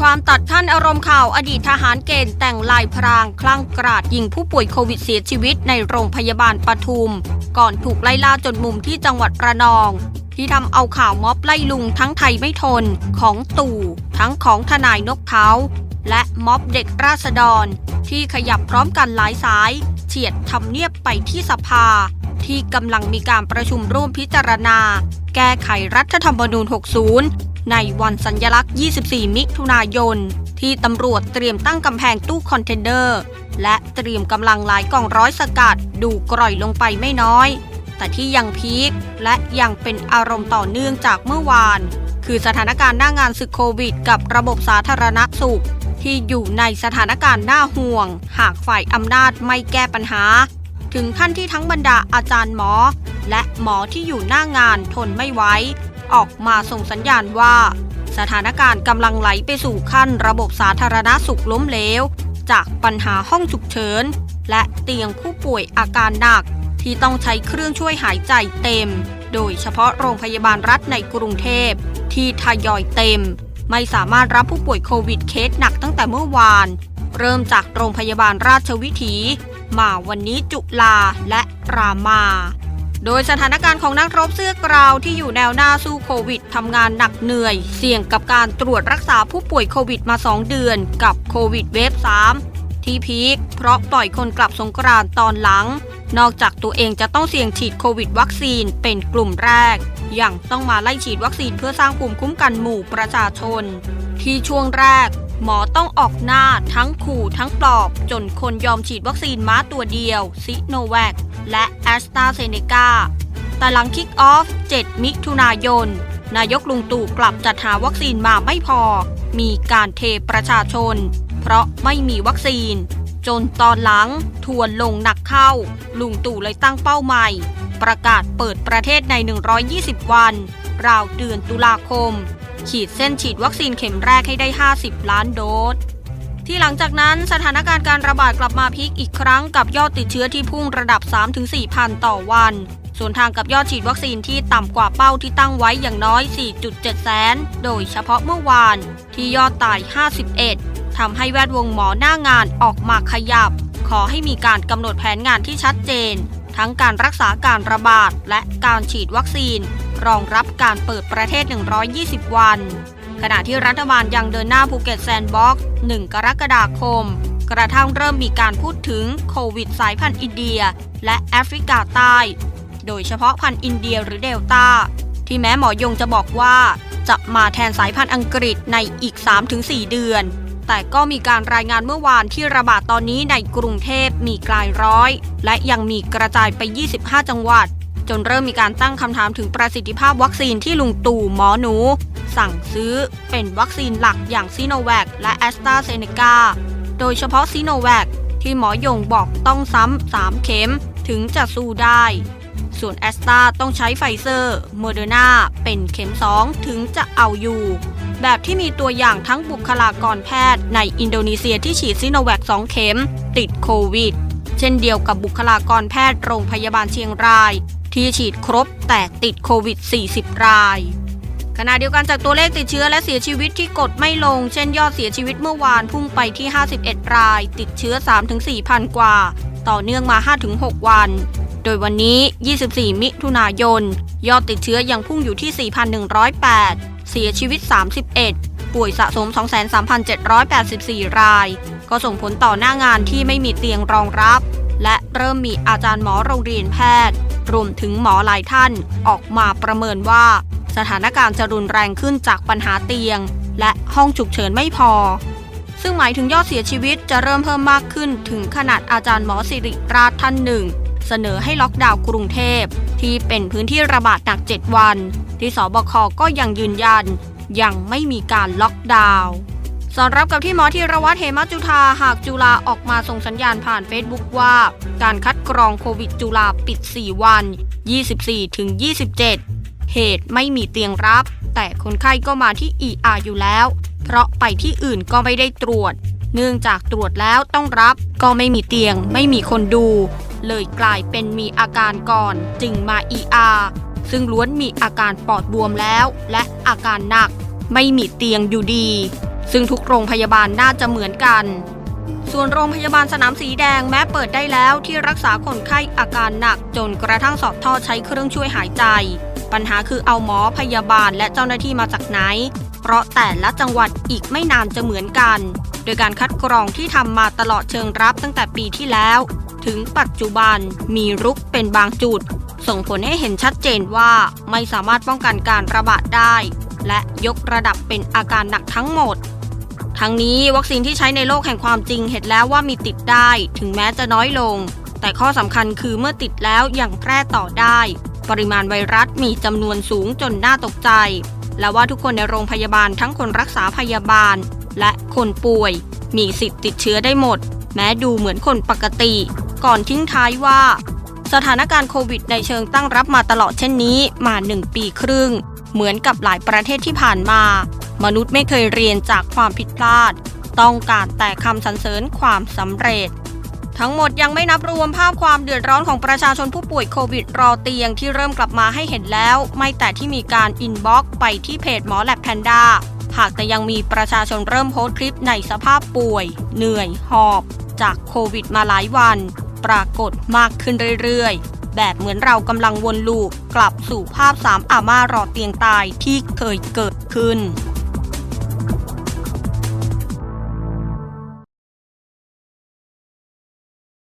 ความตัดขั้นอารมณ์ข่าวอดีตทหารเกณฑ์แต่งลายพราง คลั่งกราดยิงผู้ป่วยโควิดเสียชีวิตในโรงพยาบาลปทุม ก่อนถูกไล่ล่าจนมุมที่จังหวัดระนอง ที่ทำเอาข่าวม็อบไล่ลุงทั้งไทยไม่ทนของตู่ ทั้งของทนายนกเขาและม็อบเด็กราษฎร ที่ขยับพร้อมกันหลายสาย เฉียดทำเนียบไปที่สภา ที่กำลังมีการประชุมร่วมพิจารณา แก้ไขรัฐธรรมนูญ 60 ในวันสัญญลักษณ์ 24 มิถุนายน ที่ตำรวจเตรียมตั้งกำแพงตู้คอนเทนเนอร์ และเตรียมกำลังหลายกองร้อยสกัดดูกร่อยลงไปไม่น้อย แต่ที่ยังพีคและยังเป็นอารมณ์ต่อเนื่องจากเมื่อวาน คือสถานการณ์หน้างานศึกโควิด กับระบบสาธารณสุข ที่อยู่ในสถานการณ์น่าห่วง หากฝ่ายอำนาจไม่แก้ปัญหา ถึงขั้นที่ทั้งบรรดาอาจารย์หมอ และหมอที่อยู่หน้างานทนไม่ไหว ออกมาส่งสัญญาณว่า สถานการณ์กำลังไหลไปสู่ขั้นระบบสาธารณสุขล้มเหลว จากปัญหาห้องฉุกเฉิน และเตียงผู้ป่วยอาการหนัก ที่ต้องใช้เครื่องช่วยหายใจเต็ม โดยเฉพาะโรงพยาบาลรัฐในกรุงเทพ ที่ทยอยเต็ม ไม่สามารถรับผู้ป่วยโควิดเคสหนักตั้งแต่เมื่อวาน เริ่มจากโรงพยาบาลราชวิถี มาวันนี้จุฬาและรามา โดยสถานการณ์ของนักรบเสื้อกราวที่อยู่แนวหน้าสู้โควิดทำงานหนักเหนื่อย เสี่ยงกับการตรวจรักษาผู้ป่วยโควิดมา 2 เดือนกับโควิดเวฟ3ที่พีคเพราะปล่อยคนกลับสงกรานต์ตอนหลัง นอกจากตัวเองจะต้องเสี่ยงฉีดโควิดวัคซีนเป็นกลุ่มแรก ยังต้องมาไล่ฉีดวัคซีนเพื่อสร้างภูมิคุ้มกันหมู่ประชาชน ที่ช่วงแรกหมอต้องออกหน้าทั้งขู่ทั้งปลอบ จนคนยอมฉีดวัคซีนม้าตัวเดียวซิโนแวค และแอสตราเซเนกาแต่หลังคิกออฟ 7 มิถุนายน นายกลุงตู่กลับจัดหาวัคซีนมาไม่พอ มีการเทประชาชน เพราะไม่มีวัคซีน จนตอนหลังทวนลงหนักเข้า ลุงตู่เลยตั้งเป้าใหม่ ประกาศเปิดประเทศใน 120 วัน ราวเดือนตุลาคม ขีดเส้นฉีดวัคซีนเข็มแรกให้ได้ 50 ล้านโดส ที่หลังจากนั้นสถานการณ์การระบาดกลับมาพีคอีกครั้งกับยอดติดเชื้อที่พุ่งระดับ 3-4พันต่อวัน ส่วนทางกับยอดฉีดวัคซีนที่ต่ำกว่าเป้าที่ตั้งไว้อย่างน้อย 4.7 แสน โดยเฉพาะเมื่อวาน ที่ยอดตาย 51 ทำให้แวดวงหมอหน้างานออกมาขยับ ขอให้มีการกำหนดแผนงานที่ชัดเจน ทั้งการรักษาการระบาดและการฉีดวัคซีน รองรับการเปิดประเทศ 120 วัน ขณะที่รัฐบาลยังเดินหน้าภูเก็ตแซนด์บ็อกซ์1 กรกฎาคม กระทั่งเริ่มมีการพูดถึงโควิดสายพันธุ์อินเดีย และแอฟริกาใต้ โดยเฉพาะพันธุ์อินเดียหรือเดลต้า ที่แม้หมอยงจะบอกว่า จะมาแทนสายพันธุ์อังกฤษในอีก 3-4 เดือน แต่ก็มีการรายงานเมื่อวานที่ระบาดตอนนี้ในกรุงเทพมีกลายร้อย และยังมีกระจายไป 25 จังหวัดจนเริ่มมีการตั้งคำถามถึงประสิทธิภาพวัคซีนที่ลุงตู่หมอหนู สั่งซื้อเป็นวัคซีนหลักอย่างซีโนแวคและแอสตราเซเนกาโดยเฉพาะซีโนแวคที่หมอยงบอกต้องซ้ำ3เข็มถึงจะสู้ได้ ส่วนแอสตราต้องใช้ไฟเซอร์โมเดอร์นาเป็นเข็ม2ถึงจะเอาอยู่ แบบที่มีตัวอย่างทั้งบุคลากรแพทย์ในอินโดนีเซียที่ฉีดซิโนแวค2เข็ม ติดโควิด เช่นเดียวกับบุคลากรแพทย์โรงพยาบาลเชียงราย ที่ฉีดครบแต่ติดโควิด 40 ราย ขณะเดียวกันจากตัวเลขติดเชื้อและเสียชีวิตที่กดไม่ลง เช่นยอดเสียชีวิตเมื่อวานพุ่งไปที่ 51 ราย ติดเชื้อ 3-4พันกว่า ต่อเนื่องมา 5-6 วัน โดยวันนี้ 24 มิถุนายน ยอดติดเชื้อยังพุ่งอยู่ที่ 4,108 เสียชีวิต 31 ป่วยสะสม 23,784 ราย ก็ส่งผลต่อหน้างานที่ไม่มีเตียงรองรับ และเริ่มมีอาจารย์หมอโรงเรียนแพทย์ รวมถึงหมอหลายท่านออกมาประเมินว่า สถานการณ์จะรุนแรงขึ้นจากปัญหาเตียง และห้องฉุกเฉินไม่พอ ซึ่งหมายถึงยอดเสียชีวิตจะเริ่มเพิ่มมากขึ้นถึงขนาดอาจารย์หมอสิริราชท่านหนึ่ง เสนอให้ล็อกดาวน์กรุงเทพ ที่เป็นพื้นที่ระบาดหนัก 7 วัน ที่สบคก็ยังยืนยัน ยังไม่มีการล็อกดาวน์สอดรับกับที่หมอธีรวัตรเหมจุธาหากจุฬาออกมาส่งสัญญาณผ่านเฟซบุ๊กว่า การคัดกรองโควิดจุฬาปิด 4 วัน 24-27 เหตุไม่มีเตียงรับ แต่คนไข้ก็มาที่ ER อยู่แล้ว เพราะไปที่อื่นก็ไม่ได้ตรวจ เนื่องจากตรวจแล้วต้องรับ ก็ไม่มีเตียง ไม่มีคนดู เลยกลายเป็นมีอาการก่อน จึงมา ER ซึ่งล้วนมีอาการปอดบวมแล้ว และอาการหนัก ไม่มีเตียงอยู่ดี ซึ่งทุกโรงพยาบาลน่าจะเหมือนกันส่วนโรงพยาบาลสนามสีแดงแม้เปิดได้แล้วที่รักษาคนไข้อาการหนักจนกระทั่งสอบท่อใช้เครื่องช่วยหายใจ ปัญหาคือเอาหมอพยาบาลและเจ้าหน้าที่มาจากไหน เพราะแต่ละจังหวัดอีกไม่นานจะเหมือนกัน โดยการคัดกรองที่ทำมาตลอดเชิงรับตั้งแต่ปีที่แล้ว ถึงปัจจุบันมีรุกเป็นบางจุด ส่งผลให้เห็นชัดเจนว่าไม่สามารถป้องกันการระบาดได้ และยกระดับเป็นอาการหนักทั้งหมดทั้งนี้วัคซีนที่ใช้ในโลกแห่งความจริงเห็นแล้วว่ามีติดได้ ถึงแม้จะน้อยลง แต่ข้อสำคัญคือเมื่อติดแล้วยังแพร่ต่อได้ ปริมาณไวรัสมีจำนวนสูงจนน่าตกใจ และว่าทุกคนในโรงพยาบาลทั้งคนรักษาพยาบาล และคนป่วย มีสิทธิ์ติดเชื้อได้หมด แม้ดูเหมือนคนปกติ ก่อนทิ้งท้ายว่า สถานการณ์โควิดในเชิงตั้งรับมาตลอดเช่นนี้มาหนึ่งปีครึ่ง เหมือนกับหลายประเทศที่ผ่านมา มนุษย์ไม่เคยเรียนจากความผิดพลาด ต้องการแต่คำสรรเสริญความสำเร็จ ทั้งหมดยังไม่นับรวมภาพความเดือดร้อนของประชาชนผู้ป่วยโควิดรอเตียงที่เริ่มกลับมาให้เห็นแล้ว ไม่แต่ที่มีการอินบ็อกไปที่เพจหมอแลบแพนด้าหากแต่ยังมีประชาชนเริ่มโพสต์คลิปในสภาพป่วย เหนื่อย หอบ จากโควิดมาหลายวัน ปรากฏมากขึ้นเรื่อยๆ แบบเหมือนเรากำลังวนลูปกลับสู่ภาพสามอาม่ารอเตียงตายที่เคยเกิดขึ้น